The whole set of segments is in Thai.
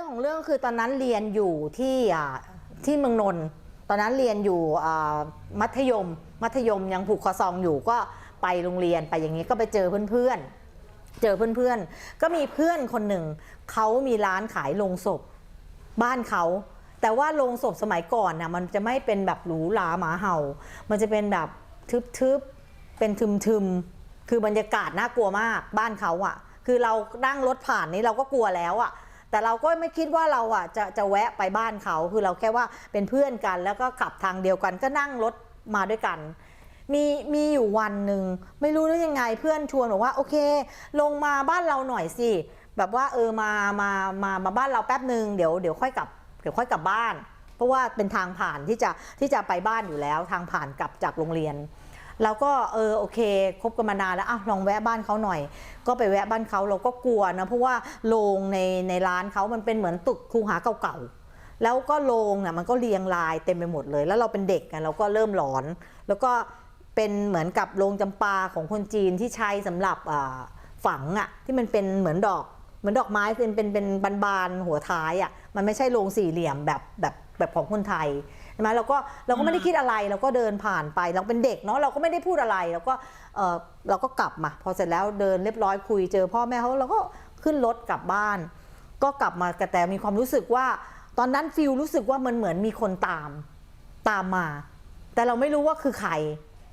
รื่องของเรื่องคือตอนนั้นเรียนอยู่ที่ที่เมืองนนท์ตอนนั้นเรียนอยู่มัธยม มัธยมยังผูกคอซองอยู่ก็ไปโรงเรียนไปอย่างนี้ก็ไปเจอเพื่อนๆ เจอเพื่อนๆ ก็มีเพื่อนคนหนึ่งเขามีร้านขายโลงศพ บ้านเขาแต่ว่าโลงศพสมัยก่อนน่ะมันจะไม่เป็นแบบหรูหราหมาเห่า มันจะเป็นแบบทึบๆเป็นทึมๆคือบรรยากาศน่ากลัวมากบ้านเขาอะคือเรานั่งรถผ่านนี้เราก็กลัวแล้วอะ แต่เราก็ไม่คิดว่าเราอะจะจะแวะไปบ้านเขา คือเราแค่ว่าเป็นเพื่อนกัน แล้วก็ขับทางเดียวกันก็นั่งรถมาด้วยกัน มีมีอยู่วันหนึ่งไม่รู้ว่ายังไงเพื่อนชวนบอกว่าโอเค ลงมาบ้านเราหน่อยสิแบบว่าเออมามามามาบ้านเราแป๊บหนึ่งเดี๋ยวเดี๋ยวค่อยกลับเดี๋ยวค่อยกลับบ้าน เพราะว่าเป็นทางผ่านที่จะที่จะไปบ้านอยู่แล้ว ทางผ่านกลับจากโรงเรียน เราก็เออโอเคคบกันมานานแล้วอะลองแวะบ้านเขาหน่อย ก็ไปแวะบ้านเขาเราก็กลัวนะเพราะว่าโรงในในร้านเขามันเป็นเหมือนตึกคูหาเก่าๆแล้วก็โรงอะมันก็เรียงรายเต็มไปหมดเลย แล้วเราเป็นเด็กไงเราก็เริ่มหลอน แล้วก็เป็นเหมือนกับโรงจำปาของคนจีนที่ใช้สำหรับฝังอะที่มันเป็นเหมือนดอกเหมือนดอกไม้เป็นเป็นเป็นบานๆหัวท้ายอะมันไม่ใช่โรงสี่เหลี่ยมแบบแบบ แบบของคนไทยใช่ไหมเราก็เราก็ไม่ได้คิดอะไรเราก็เดินผ่านไป เราเป็นเด็กเนาะเราก็ไม่ได้พูดอะไรเราก็เออเราก็กลับมา พอเสร็จแล้วเดินเรียบร้อยคุยเจอพ่อแม่เขาเราก็ขึ้นรถกลับบ้าน ก็กลับมาแต่มีความรู้สึกว่า ตอนนั้นฟิลรู้สึกว่ามันเหมือนมีคนตามตามมา แต่เราไม่รู้ว่าคือใคร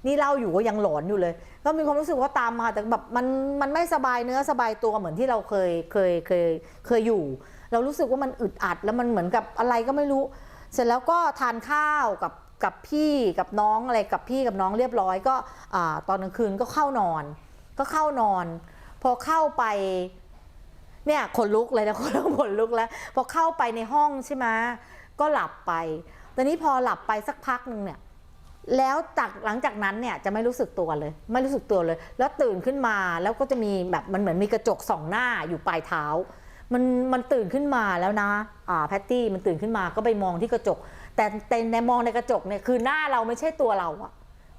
นี่เล่าอยู่ก็ยังหลอนอยู่เลย ก็มีความรู้สึกว่าตามมาแต่แบบมันมันไม่สบายเนื้อสบายตัวเหมือนที่เราเคยเคยเคยเคยอยู่ เรารู้สึกว่ามันอึดอัดแล้วมันเหมือนกับอะไรก็ไม่รู้ เสร็จแล้วก็ทานข้าวกับกับพี่กับน้องอะไรกับพี่กับน้องเรียบร้อยก็อตอนกลางคืนก็เข้านอน ก็เข้านอน พอเข้าไปเนี่ยขนลุกเลยนะคนขนลุกแล้ว พอเข้าไปในห้องใช่ไหมก็หลับไปตอนนี้พอหลับไปสักพักหนึ่งเนี่ยแล้วจากหลังจากนั้นเนี่ยจะไม่รู้สึกตัวเลย ไม่รู้สึกตัวเลย แล้วตื่นขึ้นมาแล้วก็จะมีแบบมันเหมือนมีกระจกสองหน้าอยู่ปลายเท้า มันมันตื่นขึ้นมาแล้วนะอ่าแพตตี้มันตื่นขึ้นมาก็ไปมองที่กระจก แต่แต่ในมองในกระจกเนี่ยคือหน้าเราไม่ใช่ตัวเราอะ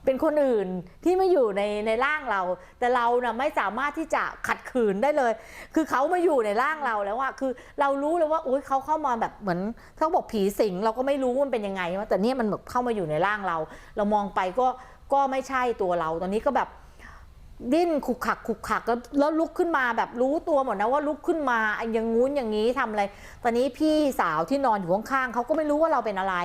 เป็นคนอื่นที่ไม่อยู่ในในร่างเรา แต่เราน่ะไม่สามารถที่จะขัดขืนได้เลย คือเขามาอยู่ในร่างเราแล้วอะคือเรารู้เลยว่าโอ๊ยเขาเข้ามาแบบเหมือนเขาบอกผีสิงเราก็ไม่รู้ว่ามันเป็นยังไงวะแต่เนี่ยมันแบบเข้ามาอยู่ในร่างเรา เรามองไปก็ก็ไม่ใช่ตัวเรา ตอนนี้ก็แบบ ดิ้นขุกขักขุกขักแล้วแล้วลุกขึ้นมาแบบรู้ตัวหมดนะว่าลุกขึ้นมาอย่างงู้นอย่างนี้ทำอะไร ตอนนี้พี่สาวที่นอนอยู่ข้างๆเขาก็ไม่รู้ว่าเราเป็นอะไร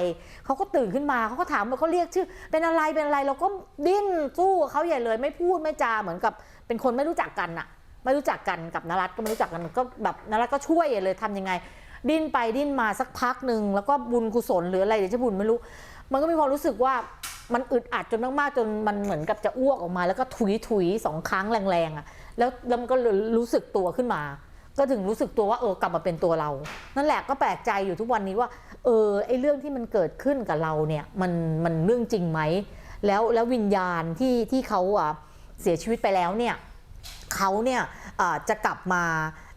เขาก็ตื่นขึ้นมาเขาก็ถามว่าเขาเรียกชื่อ เป็นอะไรเป็นอะไรเราก็ดิ้นสู้เขาใหญ่เลยไม่พูดไม่จาเหมือนกับเป็นคนไม่รู้จักกันอะไม่รู้จักกันกับนรัตก็ไม่รู้จักกันก็แบบนรัตก็ช่วยใหญ่เลยทำยังไง ดิ้นไปดิ้นมาสักพักหนึ่งแล้วก็บุญกุศลหรืออะไรเดี๋ยวจะบุญไม่รู้ มันก็มีความรู้สึกว่า มันอึดอัดจนมากๆจนมันเหมือนกับจะอ้วกออกมา แล้วก็ถุยถุยสองครั้งแรงๆอะแล้วแล้วมันก็รู้สึกตัวขึ้นมา ก็ถึงรู้สึกตัวว่าเออกลับมาเป็นตัวเรา นั่นแหละก็แปลกใจอยู่ทุกวันนี้ว่า เออไอเรื่องที่มันเกิดขึ้นกับเราเนี่ยมันมันเรื่องจริงไหมแล้วแล้ววิญญาณที่ที่เขาอะเสียชีวิตไปแล้วเนี่ยเขาเนี่ยอ่าจะกลับมา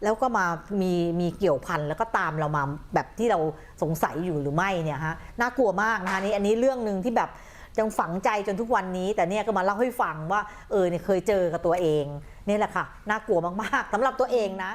แล้วก็มามีมีเกี่ยวพันแล้วก็ตามเรามาแบบที่เราสงสัยอยู่หรือไม่เนี่ยฮะน่ากลัวมากนะคะนี่อันนี้เรื่องหนึ่งที่แบบ ยังฝังใจจนทุกวันนี้ แต่เนี่ยก็มาเล่าให้ฟังว่าเออเนี่ยเคยเจอกับตัวเองนี่แหละค่ะน่ากลัวมากๆสำหรับตัวเองนะ